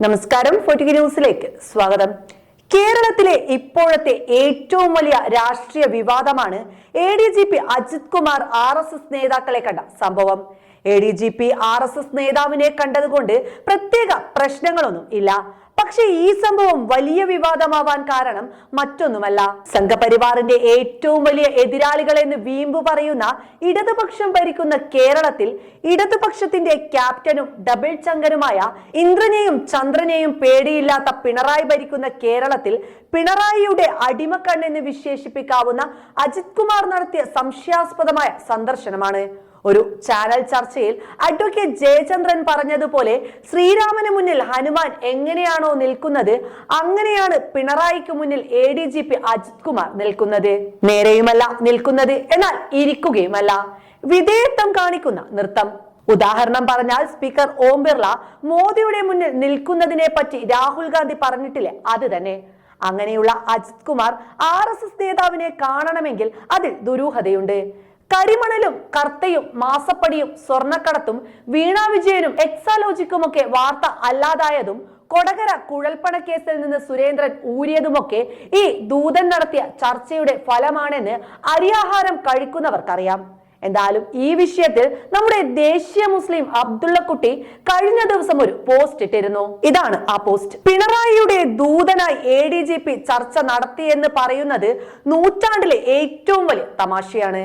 നമസ്കാരം ഫോർട്ടിക് ന്യൂസിലേക്ക് സ്വാഗതം. കേരളത്തിലെ ഇപ്പോഴത്തെ ഏറ്റവും വലിയ രാഷ്ട്രീയ വിവാദമാണ് A D G P Ajith Kumar R S S നേതാക്കളെ കണ്ട സംഭവം. A D G P R S S നേതാവിനെ കണ്ടതുകൊണ്ട് പ്രത്യേക പ്രശ്നങ്ങളൊന്നും ഇല്ല. പക്ഷെ ഈ സംഭവം വലിയ വിവാദമാവാൻ കാരണം മറ്റൊന്നുമല്ല. സംഘപരിവാറിന്റെ ഏറ്റവും വലിയ എതിരാളികൾ എന്ന് വീമ്പു പറയുന്ന ഇടതുപക്ഷം ഭരിക്കുന്ന കേരളത്തിൽ ഇടതുപക്ഷത്തിന്റെ ക്യാപ്റ്റനും ഡബിൾ ചങ്കനുമായ ഇന്ദ്രനെയും ചന്ദ്രനെയും പേടിയില്ലാത്ത പിണറായി ഭരിക്കുന്ന കേരളത്തിൽ പിണറായിയുടെ അടിമക്കണ്ണെന്ന് വിശേഷിപ്പിക്കാവുന്ന അജിത് കുമാർ നടത്തിയ സംശയാസ്പദമായ സന്ദർശനമാണ്. ഒരു ചാനൽ ചർച്ചയിൽ അഡ്വക്കേറ്റ് ജയചന്ദ്രൻ പറഞ്ഞതുപോലെ ശ്രീരാമന് മുന്നിൽ ഹനുമാൻ എങ്ങനെയാണോ നിൽക്കുന്നത് അങ്ങനെയാണ് പിണറായിക്ക് മുന്നിൽ A D G P Ajith Kumar നിൽക്കുന്നത്. നേരെയുമല്ല നിൽക്കുന്നത് എന്നാൽ ഇരിക്കുകയുമല്ല. വിധേയത്വം കാണിക്കുന്ന നൃത്തം. ഉദാഹരണം പറഞ്ഞാൽ സ്പീക്കർ ഓം ബിർള മോദിയുടെ മുന്നിൽ നിൽക്കുന്നതിനെ പറ്റി രാഹുൽ ഗാന്ധി പറഞ്ഞിട്ടില്ലേ? അത് തന്നെ. അങ്ങനെയുള്ള Ajith Kumar R S S നേതാവിനെ കാണണമെങ്കിൽ അതിൽ ദുരൂഹതയുണ്ട്. കരിമണലും കർത്തയും മാസപ്പടിയും സ്വർണക്കടത്തും വീണാ വിജയനും എക്സാലോജിക്കുമൊക്കെ വാർത്ത അല്ലാതായതും കൊടകര കുഴൽപ്പണ കേസിൽ നിന്ന് സുരേന്ദ്രൻ ഊരിയതുമൊക്കെ ഈ ദൂതൻ നടത്തിയ ചർച്ചയുടെ ഫലമാണെന്ന് അരിയാഹാരം കഴിക്കുന്നവർക്കറിയാം. എന്തായാലും ഈ വിഷയത്തിൽ നമ്മുടെ ദേശീയ മുസ്ലിം അബ്ദുള്ളക്കുട്ടി കഴിഞ്ഞ ദിവസം ഒരു പോസ്റ്റ് ഇട്ടിരുന്നു. ഇതാണ് ആ പോസ്റ്റ്. പിണറായിയുടെ ദൂതനായി എ ഡി ജി പി ചർച്ച നടത്തിയെന്ന് പറയുന്നത് നൂറ്റാണ്ടിലെ ഏറ്റവും വലിയ തമാശയാണ്.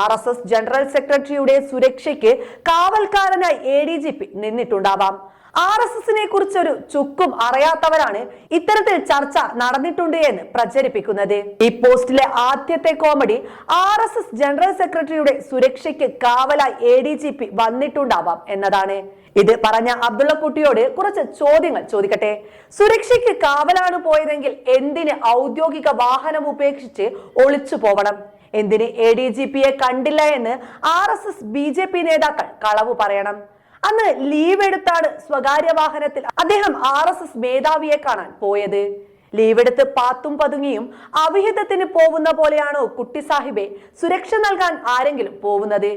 ആർ എസ് എസ് ജനറൽ സെക്രട്ടറിയുടെ സുരക്ഷയ്ക്ക് കാവൽക്കാരനായി എ ഡി ജി പി നിന്നിട്ടുണ്ടാവാം. ആർ എസ് എസിനെ കുറിച്ച് ഒരു ചുക്കും അറിയാത്തവരാണ് ഇത്തരത്തിൽ ചർച്ച നടന്നിട്ടുണ്ട് എന്ന് പ്രചരിപ്പിക്കുന്നത്. ഈ പോസ്റ്റിലെ ആദ്യത്തെ comedy R S S general സെക്രട്ടറിയുടെ സുരക്ഷയ്ക്ക് കാവലായി എ ഡി ജി പി വന്നിട്ടുണ്ടാവാം എന്നതാണ്. ഇത് പറഞ്ഞ അബ്ദുള്ളക്കുട്ടിയോട് കുറച്ച് ചോദ്യങ്ങൾ ചോദിക്കട്ടെ. സുരക്ഷയ്ക്ക് കാവലാണ് പോയതെങ്കിൽ എന്തിന് ഔദ്യോഗിക വാഹനം ഉപേക്ഷിച്ച് ഒളിച്ചു പോവണം? എന്തിന് എ ഡി ജി പിയെ കണ്ടില്ല എന്ന് R S S B J P നേതാക്കൾ കളവ് പറയണം? അന്ന് ലീവ് എടുത്താണ് സ്വകാര്യ വാഹനത്തിൽ അദ്ദേഹം ആർ എസ് എസ് മേധാവിയെ കാണാൻ പോയത്. ലീവ് എടുത്ത് പാത്തും പതുങ്ങിയും അവിഹിതത്തിന് പോകുന്ന പോലെയാണോ കുട്ടി സാഹിബെ സുരക്ഷ നൽകാൻ ആരെങ്കിലും പോകുന്നത്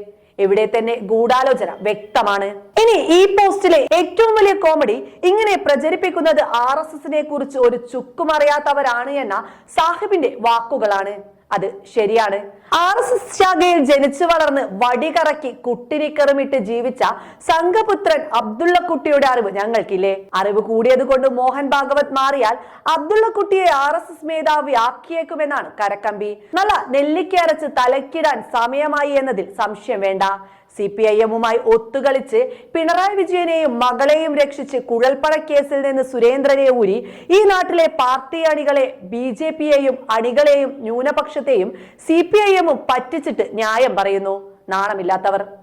ഇവിടെ തന്നെ ഗൂഢാലോചന വ്യക്തമാണ്. ഇനി ഈ പോസ്റ്റിലെ ഏറ്റവും വലിയ കോമഡി ഇങ്ങനെ പ്രചരിപ്പിക്കുന്നത് ആർ എസ് എസിനെ കുറിച്ച് ഒരു ചുക്കും അറിയാത്തവരാണ് എന്ന സാഹിബിന്റെ വാക്കുകളാണ്. അത് ശരിയാണ്. ആർ എസ് എസ് ശാഖയിൽ ജനിച്ചു വളർന്ന് വടികറക്കി കുട്ടിനിക്കറുമിട്ട് ജീവിച്ച സംഘപുത്രൻ അബ്ദുള്ള കുട്ടിയുടെ അറിവ് ഞങ്ങൾക്കില്ലേ? അറിവ് കൂടിയത് കൊണ്ട് മോഹൻ ഭാഗവത് മാറിയാൽ അബ്ദുള്ള കുട്ടിയെ ആർ എസ് എസ് മേധാവി ആക്കിയേക്കുമെന്നാണ് കരക്കമ്പി. നല്ല നെല്ലിക്കരച്ച് തലക്കിടാൻ സമയമായി എന്നതിൽ സംശയം വേണ്ട. സി പി ഐ എമ്മുമായി ഒത്തുകളിച്ച് പിണറായി വിജയനെയും മകളെയും രക്ഷിച്ച് കുഴൽപ്പണ കേസിൽ നിന്ന് സുരേന്ദ്രനെ ഊരി ഈ നാട്ടിലെ പാർട്ടി അണികളെ ബി ജെ പിയെയും അണികളെയും ന്യൂനപക്ഷത്തെയും സി പി ഐ എമ്മും പറ്റിച്ചിട്ട് ന്യായം പറയുന്നു. നാണമില്ലാത്തവർ.